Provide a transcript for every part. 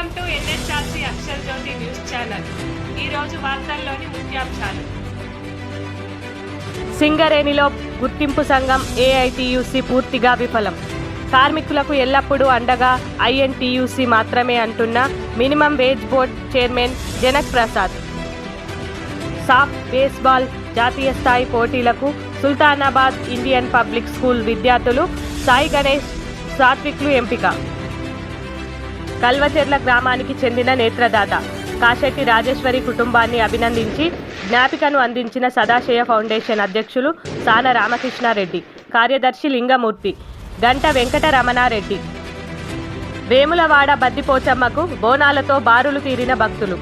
Welcome to NSRC Jyothi news channel. వార్తల్లోని ముఖ్యాంశాలు. సింగరేణిలో గుర్తింపు సంఘం ఏఐటీయూసీ పూర్తిగా విఫలం. కార్మికులకు ఎల్లప్పుడూ అండగా ఐఎన్టీయూసీ మాత్రమే అంటున్న minimum wage board chairman Janak Prasad. సాఫ్ బేస్బాల్ జాతీయ స్థాయి పోటీలకు సుల్తానాబాద్ ఇండియన్ పబ్లిక్ స్కూల్ విద్యార్థులు సాయి గణేష్ సాత్విక్లు ఎంపిక. కల్వచెర్ల గ్రామానికి చెందిన నేత్రదాత కాశెట్టి రాజేశ్వరి కుటుంబాన్ని అభినందించి జ్ఞాపికను అందించిన సదాశయ ఫౌండేషన్ అధ్యక్షులు సాన రామకృష్ణారెడ్డి కార్యదర్శి లింగమూర్తి గంట వెంకట రమణారెడ్డి వేములవాడ బద్దిపోచమ్మకు బోనాలతో బారులు తీరిన భక్తులు.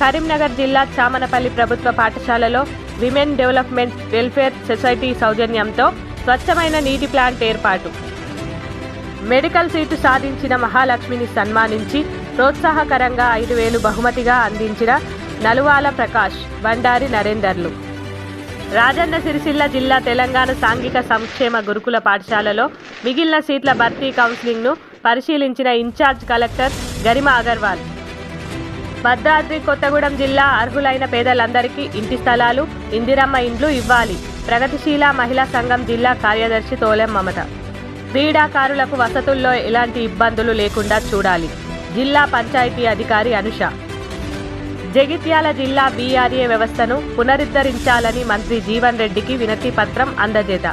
కరీంనగర్ జిల్లా చామనపల్లి ప్రభుత్వ పాఠశాలలో విమెన్ డెవలప్మెంట్ వెల్ఫేర్ సొసైటీ సౌజన్యంతో స్వచ్ఛమైన నీటి ప్లాంట్ ఏర్పాటు. మెడికల్ సీటు సాధించిన మహాలక్ష్మిని సన్మానించి ప్రోత్సాహకరంగా ఐదు వేలు బహుమతిగా అందించిన నలువాల ప్రకాష్ బండారి నరేందర్లు. రాజన్న సిరిసిల్ల జిల్లా తెలంగాణ సాంఘిక సంక్షేమ గురుకుల పాఠశాలలో మిగిలిన సీట్ల భర్తీ కౌన్సిలింగ్ను పరిశీలించిన ఇన్ఛార్జ్ కలెక్టర్ గరిమా అగర్వాల్. భద్రాద్రి కొత్తగూడెం జిల్లా అర్హులైన పేదలందరికీ ఇంటి స్థలాలు ఇందిరమ్మ ఇండ్లు ఇవ్వాలి. ప్రగతిశీల మహిళా సంఘం జిల్లా కార్యదర్శి తోలెం మమత. క్రీడాకారులకు వసతుల్లో ఎలాంటి ఇబ్బందులు లేకుండా చూడాలి. జిల్లా పంచాయతీ అధికారి అనుష. జగిత్యాల జిల్లా బీఆర్ఏ వ్యవస్థను పునరుద్ధరించాలని మంత్రి జీవన్ రెడ్డికి వినతి పత్రం అందజేత.